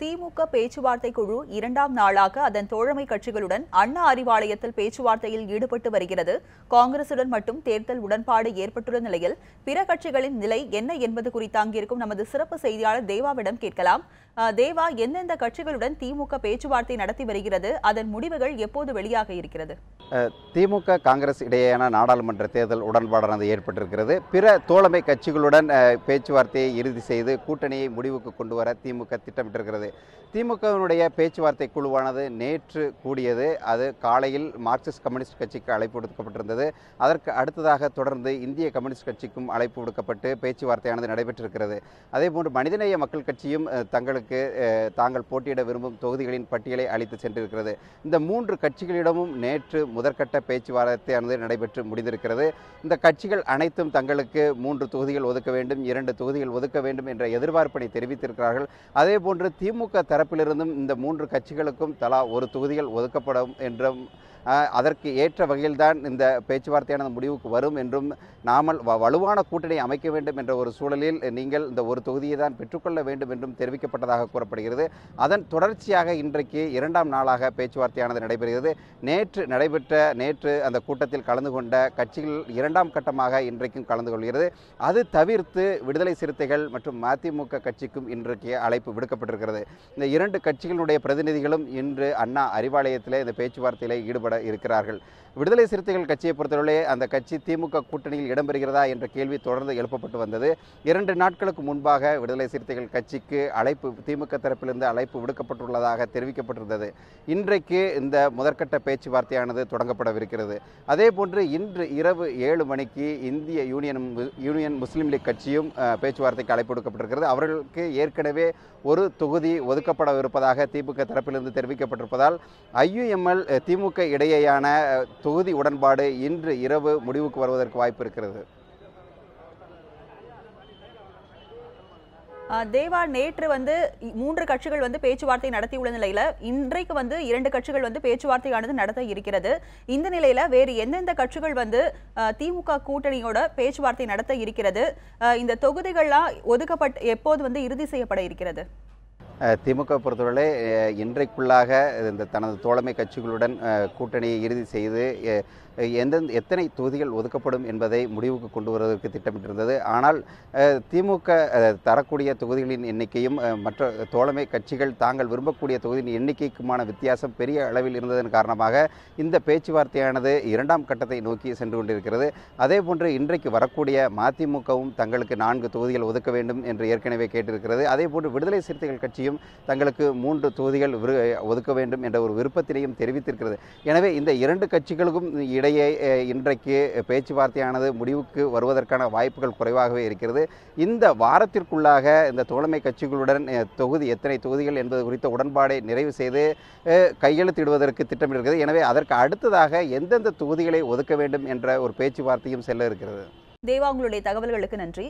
திமுக பேச்சுவார்த்தை குழு இரண்டாம் நாளாக அதன் தோழமை கட்சிகளுடன் அண்ணா அறிவாலயத்தில் பேச்சுவார்த்தையில் ஈடுபட்டு வருகிறது. காங்கிரசுடன் மட்டும் தேர்தல் உடன்பாடு ஏற்பட்டுள்ள நிலையில் பிற கட்சிகளின் நிலை என்ன என்பது குறித்து அங்கிருக்கும் நமது சிறப்பு செய்தியாளர் தேவாவிடம் கேட்கலாம். தேவா எந்தெந்த கட்சிகளுடன் திமுக பேச்சுவார்த்தை நடத்தி வருகிறது? அதன் முடிவுகள் எப்போது வெளியாக இருக்கிறது? திமுக காங்கிரஸ் இடையேயான நாடாளுமன்ற தேர்தல் உடன்பாடானது ஏற்பட்டிருக்கிறது. பிற தோழமை கட்சிகளுடன் பேச்சுவார்த்தையை இறுதி செய்து கூட்டணியை முடிவுக்கு கொண்டு வர திமுக திட்டமிட்டிருக்கிறது. திமுகவினுடைய பேச்சுவார்த்தை குழுவானது நேற்று கூடியது. அது காலையில் மார்க்சிஸ்ட் கம்யூனிஸ்ட் கட்சிக்கு அழைப்பு விடுக்கப்பட்டிருந்தது. அதற்கு அடுத்ததாக தொடர்ந்து இந்திய கம்யூனிஸ்ட் கட்சிக்கும் அழைப்பு விடுக்கப்பட்டு பேச்சுவார்த்தையானது நடைபெற்றிருக்கிறது. அதேபோன்று மனிதநேய மக்கள் கட்சியும் தங்களுக்கு அஹ், தாங்கள் போட்டியிட விரும்பும் தொகுதிகளின் பட்டியலை அளித்து சென்றிருக்கிறது. இந்த மூன்று கட்சிகளிடமும் நேற்று முதற்கட்ட பேச்சுவார்த்தையானது நடைபெற்று முடிந்திருக்கிறது. இந்த கட்சிகள் அனைத்தும் தங்களுக்கு மூன்று தொகுதிகள் ஒதுக்க வேண்டும் இரண்டு தொகுதிகள் ஒதுக்க வேண்டும் என்ற எதிர்பார்ப்பினை தெரிவித்திருக்கிறார்கள். அதேபோன்று திமுக தரப்பிலிருந்தும் இந்த மூன்று கட்சிகளுக்கும் தலா ஒரு தொகுதிகள் ஒதுக்கப்படும் என்றும் அதற்கு ஏற்ற வகையில்தான் இந்த பேச்சுவார்த்தையானது முடிவுக்கு வரும் என்றும் நாமல் வ- வலுவான கூட்டணி அமைக்க வேண்டும் என்ற ஒரு சூழலில் நீங்கள் இந்த ஒரு தொகுதியை தான் பெற்றுக்கொள்ள வேண்டும் என்றும் தெரிவிக்கப்பட்டதாக கூறப்படுகிறது. அதன் தொடர்ச்சியாக இன்றைக்கு இரண்டாம் நாளாக பேச்சுவார்த்தையானது நடைபெறுகிறது. நேற்று நடைபெற்ற நேற்று அந்த கூட்டத்தில் கலந்து கொண்ட கட்சிகள் இரண்டாம் கட்டமாக இன்றைக்கும் கலந்து கொள்கிறது. அது தவிர்த்து விடுதலை சிறுத்தைகள் மற்றும் மதிமுக கட்சிக்கும் இன்றைக்கு அழைப்பு விடுக்கப்பட்டிருக்கிறது. இந்த இரண்டு கட்சிகளுடைய பிரதிநிதிகளும் இன்று அண்ணா அறிவாலயத்தில் இந்த பேச்சுவார்த்தையில் ஈடுபட இருக்கிறார்கள். விடுதலை சிறுத்தைகள் கட்சியை பொறுத்தவரை அந்த கட்சி திமுக கூட்டணியில் இடம்பெறுகிறதா என்ற கேள்வி தொடர்ந்து எழுப்பப்பட்டு வந்தது. இரண்டு நாட்களுக்கு முன்பாக விடுதலை சிறுத்தைகள் கட்சிக்கு அழைப்பு திமுக தரப்பிலிருந்து அழைப்பு விடுக்கப்பட்டுள்ளதாக தெரிவிக்கப்பட்டிருந்தது. இன்றைக்கு இந்த முதற்கட்ட பேச்சுவார்த்தையானது தொடங்கப்படவிருக்கிறது. அதே போன்று இன்று இரவு ஏழு மணிக்கு இந்திய யூனியன் யூனியன் முஸ்லீம் லீக் கட்சியும் பேச்சுவார்த்தைக்கு அழைப்பு விடுக்கப்பட்டிருக்கிறது. அவர்களுக்கு ஏற்கனவே ஒரு தொகுதி ஒதுக்கப்படவிருப்பதாக திமுக தரப்பிலிருந்து தெரிவிக்கப்பட்டிருப்பதால் ஐயுஎம்எல் திமுக இடையே இடையேயான தொகுதி உடன்பாடு இன்று இரவு முடிவுக்கு வருவதற்கு வாய்ப்பு இருக்கிறது. தேவா நேற்று வந்து மூன்று கட்சிகள் வந்து பேச்சுவார்த்தை நடத்தியுள்ள நிலையில இன்றைக்கு வந்து இரண்டு கட்சிகள் வந்து பேச்சுவார்த்தையானது நடத்த இருக்கிறது. இந்த நிலையில வேறு எந்தெந்த கட்சிகள் வந்து அஹ், திமுக கூட்டணியோட பேச்சுவார்த்தை நடத்த இருக்கிறது? இந்த தொகுதிகள்லாம் ஒதுக்கப்பட்டு எப்போது வந்து இறுதி செய்யப்பட இருக்கிறது? திமுக பொறுத்தவரை இன்றைக்குள்ளாக இந்த தனது தோழமை கட்சிகளுடன் கூட்டணியை இறுதி செய்து எந்தெந்த எத்தனை தொகுதிகள் ஒதுக்கப்படும் என்பதை முடிவுக்கு கொண்டு வருவதற்கு திட்டமிட்டிருந்தது. ஆனால் திமுக தரக்கூடிய தொகுதிகளின் எண்ணிக்கையும் மற்ற தோழமை கட்சிகள் தாங்கள் விரும்பக்கூடிய தொகுதியின் எண்ணிக்கைக்குமான வித்தியாசம் பெரிய அளவில் இருந்ததன் காரணமாக இந்த பேச்சுவார்த்தையானது இரண்டாம் கட்டத்தை நோக்கி சென்று கொண்டிருக்கிறது. அதேபோன்று இன்றைக்கு வரக்கூடிய மதிமுகவும் தங்களுக்கு நான்கு தொகுதிகள் ஒதுக்க வேண்டும் என்று ஏற்கனவே கேட்டிருக்கிறது. அதேபோன்று விடுதலை சிறுத்தைகள் கட்சியும் தங்களுக்கு மூன்று தொகுதிகள் ஒதுக்க வேண்டும் என்ற ஒரு விருப்பத்தினையும் தெரிவித்திருக்கிறது. எனவே இந்த இரண்டு கட்சிகளுக்கும் இடையே இன்றைக்கு பேச்சுவார்த்தையானது முடிவுக்கு வருவதற்கான வாய்ப்புகள் குறைவாகவே இருக்கிறது. இந்த வாரத்திற்குள்ளாக இந்த தோழமை கட்சிகளுடன் தொகுதி எத்தனை தொகுதிகள் என்பது குறித்த உடன்பாடை நிறைவு செய்து கையெழுத்திடுவதற்கு திட்டமிடுகிறது எனவே அதற்கு அடுத்ததாக எந்தெந்த தொகுதிகளை ஒதுக்க வேண்டும் என்ற ஒரு பேச்சுவார்த்தையும் செல்ல இருக்கிறது. தேவா உங்களுடைய தகவல்களுக்கு நன்றி.